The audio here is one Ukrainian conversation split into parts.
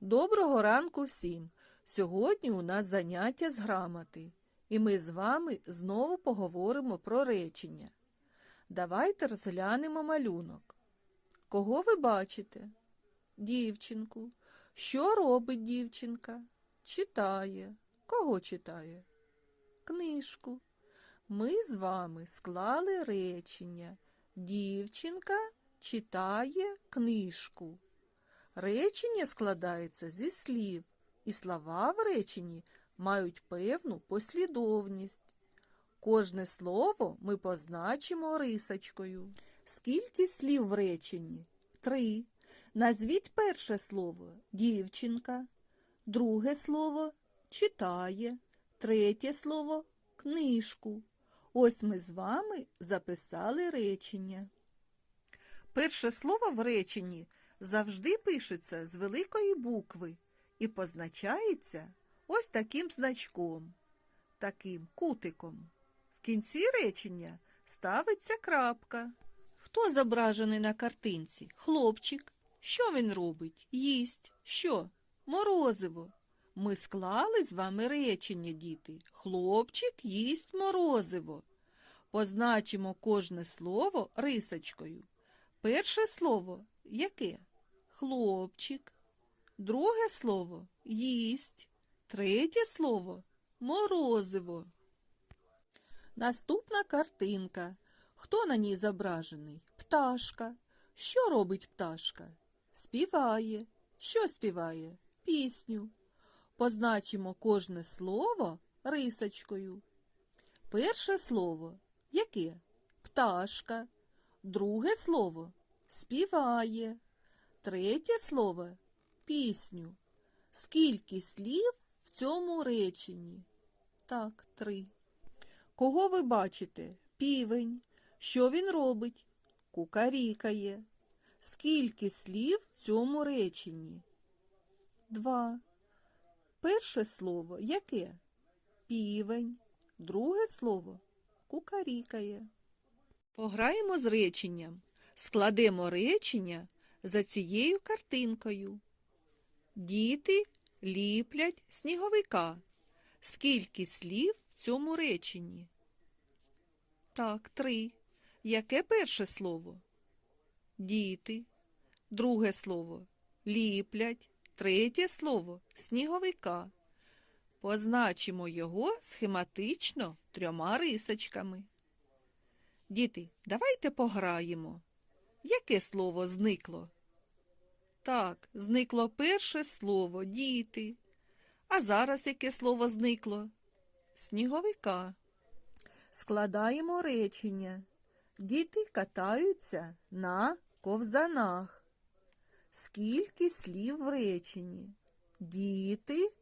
Доброго ранку всім! Сьогодні у нас заняття з грамоти, і ми з вами знову поговоримо про речення. Давайте розглянемо малюнок. Кого ви бачите? Дівчинку. Що робить дівчинка? Читає. Кого читає? Книжку. Ми з вами склали речення. Дівчинка читає книжку. Речення складається зі слів, і слова в реченні мають певну послідовність. Кожне слово ми позначимо рисочкою. Скільки слів в реченні? Три. Назвіть перше слово дівчинка, друге слово читає, третє слово книжку. Ось ми з вами записали речення. Перше слово в реченні завжди пишеться з великої букви і позначається ось таким значком, таким кутиком. В кінці речення ставиться крапка. Хто зображений на картинці? Хлопчик. Що він робить? Їсть. Що? Морозиво. Ми склали з вами речення, діти. Хлопчик їсть морозиво. Позначимо кожне слово рисочкою. Перше слово яке? Хлопчик. Друге слово їсть. Третє слово морозиво. Наступна картинка. Хто на ній зображений? Пташка. Що робить пташка? Співає. Що співає? Пісню. Позначимо кожне слово рисочкою. Перше слово яке? Пташка. Друге слово співає. Третє слово пісню. Скільки слів в цьому реченні? Так, три. Кого ви бачите? Півень. Що він робить? Кукарікає. Скільки слів в цьому реченні? Два. Перше слово яке? Півень. Друге слово кукарікає. Пограємо з реченням. Складемо речення за цією картинкою. Діти ліплять сніговика. Скільки слів в цьому реченні? Так, три. Яке перше слово? Діти. Друге слово ліплять. Третє слово сніговика. Позначимо його схематично трьома рисочками. Діти, давайте пограємо. Яке слово зникло? Так, зникло перше слово діти. А зараз яке слово зникло? Сніговика. Складаємо речення. Діти катаються на ковзанах. Скільки слів в реченні? Діти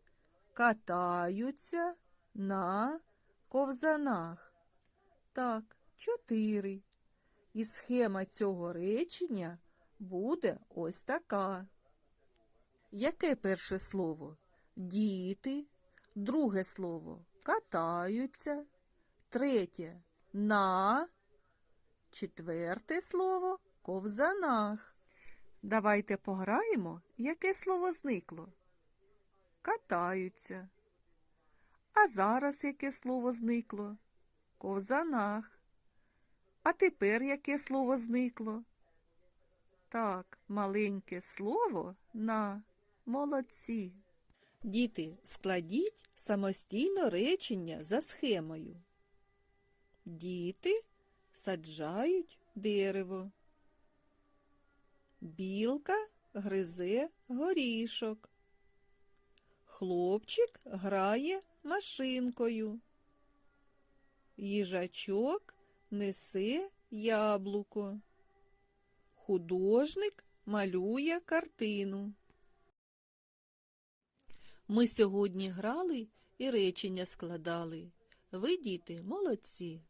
катаються на ковзанах. Так, чотири. І схема цього речення буде ось така. Яке перше слово? Діти. Друге слово катаються. Третє на. Четверте слово ковзанах. Давайте пограємо, яке слово зникло. Катаються. А зараз яке слово зникло? Ковзанах. А тепер яке слово зникло? Так, маленьке слово на молодці. Діти, складіть самостійно речення за схемою. Діти саджають дерево. Білка гризе горішок. Хлопчик грає машинкою. Їжачок несе яблуко. Художник малює картину. Ми сьогодні грали і речення складали. Ви, діти, молодці.